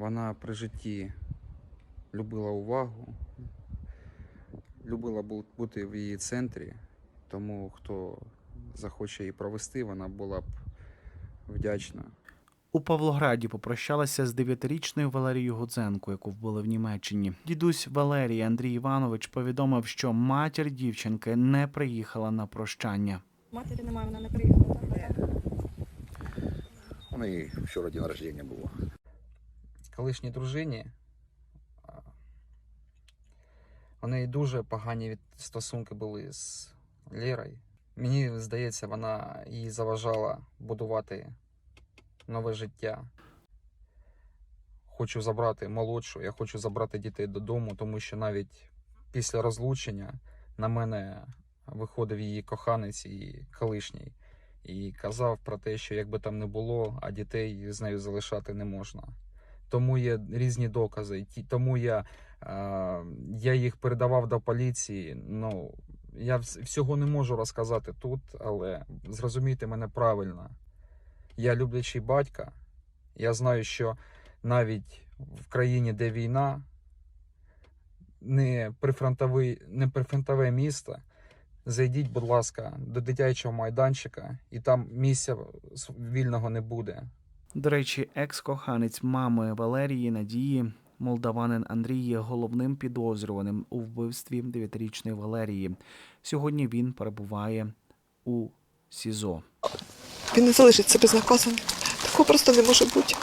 Вона при житті любила увагу, любила бути в її центрі, тому хто захоче її провести, вона була б вдячна. У Павлограді попрощалася з дев'ятирічною Валерією Гудзенко, яку вбили в Німеччині. Дідусь Валерій Андрій Іванович повідомив, що матір дівчинки не приїхала на прощання. Матері немає, вона не приїхала. Так? У неї вчора день рождения було. Колишній дружині у неї дуже погані стосунки були з Лєрою. Мені здається, вона їй заважала будувати нове життя. Хочу забрати молодшу, я хочу забрати дітей додому, тому що навіть після розлучення на мене виходив її коханець і колишній. І казав про те, що якби там не було, а дітей з нею залишати не можна. Тому є різні докази. Тому я, я їх передавав до поліції. Ну, я всього не можу розказати тут, але зрозумійте мене правильно. Я люблячий батька. Я знаю, що навіть в країні, де війна, не прифронтовий, не прифронтове місто. Зайдіть, будь ласка, до дитячого майданчика, і там місця вільного не буде. До речі, екс-коханець мами Валерії Надії. Молдаванин Андрій є головним підозрюваним у вбивстві дев'ятирічної Валерії. Сьогодні він перебуває у СІЗО. Він не залишиться безнаказаним. Такого просто не може бути.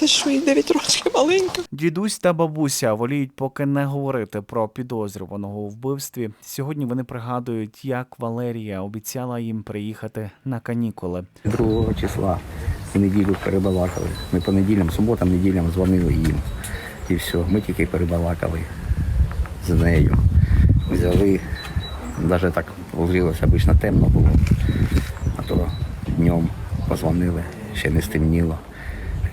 Це що їй 9 років маленька. Дідусь та бабуся воліють поки не говорити про підозрюваного у вбивстві. Сьогодні вони пригадують, як Валерія обіцяла їм приїхати на канікули. 2 числа в неділю перебалакали. Ми по неділям, суботам, неділям дзвонили їм. І все, ми тільки перебалакали з нею. Взяли, навіть так вложилося, обично темно було. А то днем позвонили, ще не стемніло.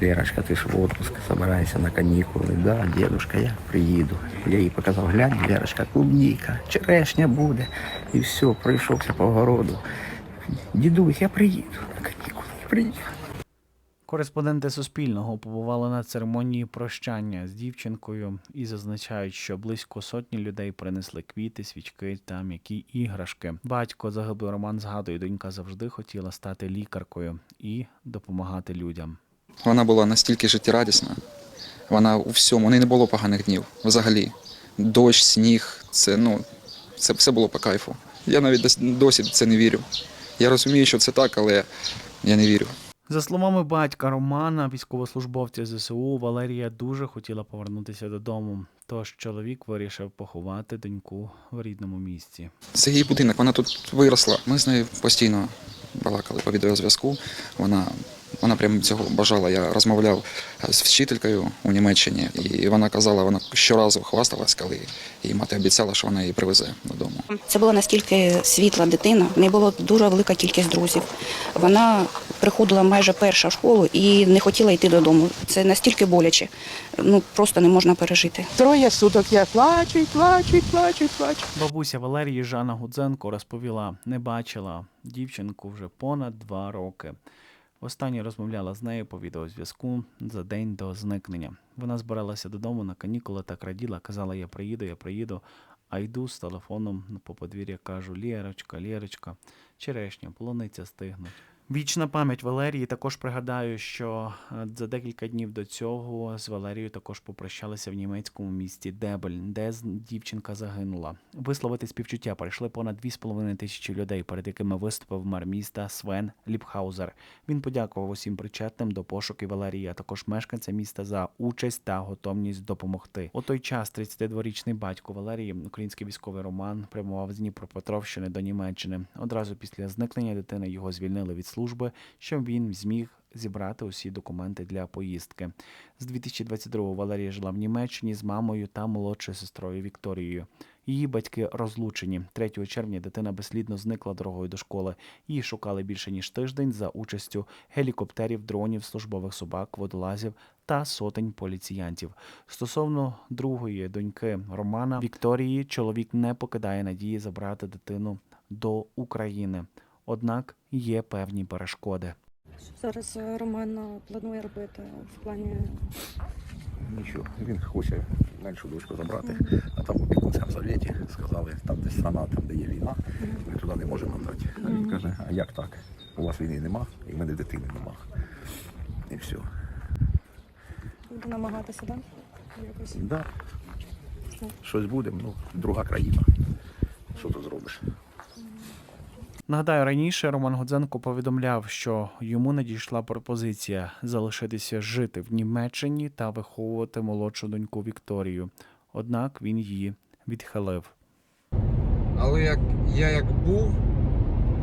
Лерочка, ти ж в отпуск, собираєшся на канікули. Да, дедушка, я приїду. Я їй показав, глянь, Лерочка, клубніка, черешня буде. І все, пройшовся по городу. Дідусь, я приїду на канікули, приїду. Кореспонденти Суспільного побували на церемонії прощання з дівчинкою і зазначають, що близько сотні людей принесли квіти, свічки та м'які іграшки. Батько загиблий Роман згадує, донька завжди хотіла стати лікаркою і допомагати людям. Вона була настільки життєрадісна. Вона у всьому, у неї не було поганих днів взагалі. Дощ, сніг, це ну, це все було по кайфу. Я навіть досі це не вірю. Я розумію, що це так, але я не вірю. За словами батька Романа, військовослужбовця ЗСУ, Валерія дуже хотіла повернутися додому. Тож чоловік вирішив поховати доньку в рідному місці. Це її будинок, вона тут виросла. Ми з нею постійно балакали по відеозв'язку. Вона, вона прямо цього бажала. Я розмовляв з вчителькою у Німеччині, і вона казала, вона щоразу хвасталась, коли її мати обіцяла, що вона її привезе додому. Це була настільки світла дитина, в неї була дуже велика кількість друзів. Вона приходила майже перша в школу і не хотіла йти додому. Це настільки боляче, ну просто не можна пережити. Троє суток я плачу, і плачу, і плачу, і плачу. Бабуся Валерії Жанна Гудзенко розповіла, не бачила дівчинку вже понад два роки. Востаннє розмовляла з нею по відеозв'язку за день до зникнення. Вона збиралася додому на канікули та краділа, казала, я приїду, я приїду. А йду з телефоном по подвір'я, кажу: Лєрочка, Лєрочка, черешня, полуниця стигнуть. Вічна пам'ять Валерії. Також пригадаю, що е, за декілька днів до цього з Валерією також попрощалися в німецькому місті Дебель, де дівчинка загинула. Висловити співчуття прийшли понад 2,5 тисячі людей, перед якими виступив мер міста Свен Ліпхаузер. Він подякував усім причетним до пошуків Валерії, а також мешканцям міста за участь та готовність допомогти. У той час 32-річний батько Валерії, український військовий Роман, прямував з Дніпропетровщини до Німеччини. Одразу після зникнення дитини його звільнили від служби, щоб він зміг зібрати усі документи для поїздки. З 2022-го Валерія жила в Німеччині з мамою та молодшою сестрою Вікторією. Її батьки розлучені. 3 червня дитина безслідно зникла дорогою до школи. Її шукали більше ніж тиждень за участю гелікоптерів, дронів, службових собак, водолазів та сотень поліціянтів. Стосовно другої доньки Романа Вікторії, чоловік не покидає надії забрати дитину до України. Однак є певні перешкоди. Що зараз е, Роман е, планує робити в плані Нічого, він хоче меншу дочку забрати, а там в опікунському совєті сказали, там де страна, там де є війна, ми туди не можемо дати. А він каже, а як так? У вас війни нема, і в мене дитини нема. І все. Буду намагатися, так? Якось. Да. Щось буде, ну, друга країна. Що тут зробиш? Нагадаю, раніше Роман Гудзенко повідомляв, що йому надійшла пропозиція залишитися жити в Німеччині та виховувати молодшу доньку Вікторію. Однак він її відхилив. Але як я як був,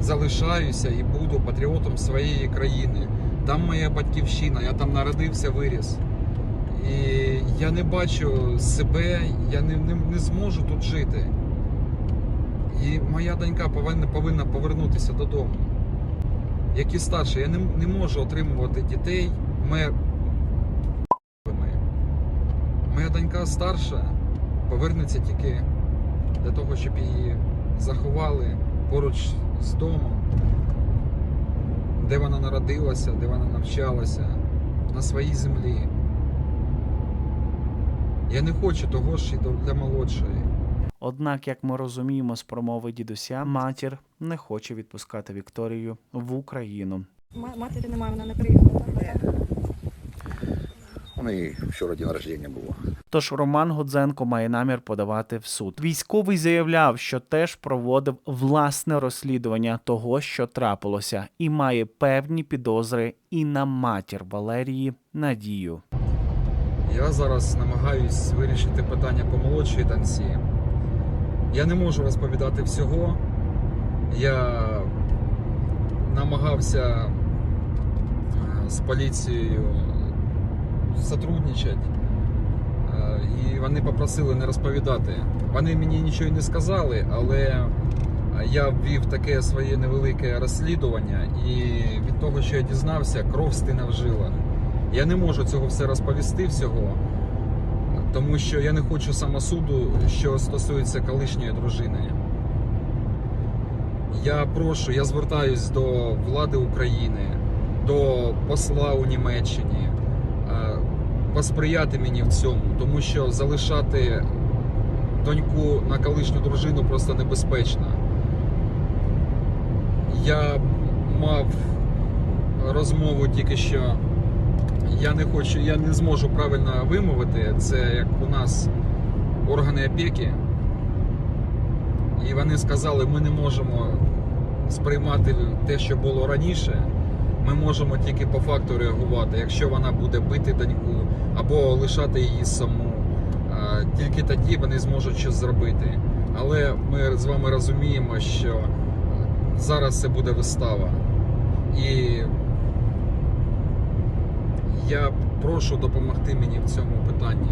залишаюся і буду патріотом своєї країни. Там моя батьківщина, я там народився, виріс. І я не бачу себе, я не, не, не зможу тут жити. І моя донька повинна, повинна повернутися додому. Як і старша, я не, не можу отримувати дітей. Моя... моя донька старша повернеться тільки для того, щоб її заховали поруч з домом, де вона народилася, де вона навчалася, на своїй землі. Я не хочу того ж і для молодшої. Однак, як ми розуміємо з промови дідуся, матір не хоче відпускати Вікторію в Україну. Матері немає, вона не приїхала. У неї вчора день народження було. Тож Роман Гудзенко має намір подавати в суд. Військовий заявляв, що теж проводив власне розслідування того, що трапилося, і має певні підозри і на матір Валерії Надію. Я зараз намагаюсь вирішити питання по молодшій танці. Я не можу розповідати всього. Я намагався е, з поліцією сотрудничати. Е, І вони попросили не розповідати. Вони мені нічого не сказали, але я ввів таке своє невелике розслідування, і від того, що я дізнався, кров стине в жилах. Я не можу цього все розповісти всього, тому що я не хочу самосуду, що стосується колишньої дружини. Я прошу, я звертаюсь до влади України, до посла у Німеччині, е, посприяти мені в цьому, тому що залишати доньку на колишню дружину просто небезпечно. Я мав розмову тільки що. Я не хочу, я не зможу правильно вимовити. Це як у нас органи опіки. І вони сказали, ми не можемо сприймати те, що було раніше. Ми можемо тільки по факту реагувати, якщо вона буде бити доньку або лишати її саму. Тільки тоді вони зможуть щось зробити. Але ми з вами розуміємо, що зараз це буде вистава. І я прошу допомогти мені в цьому питанні.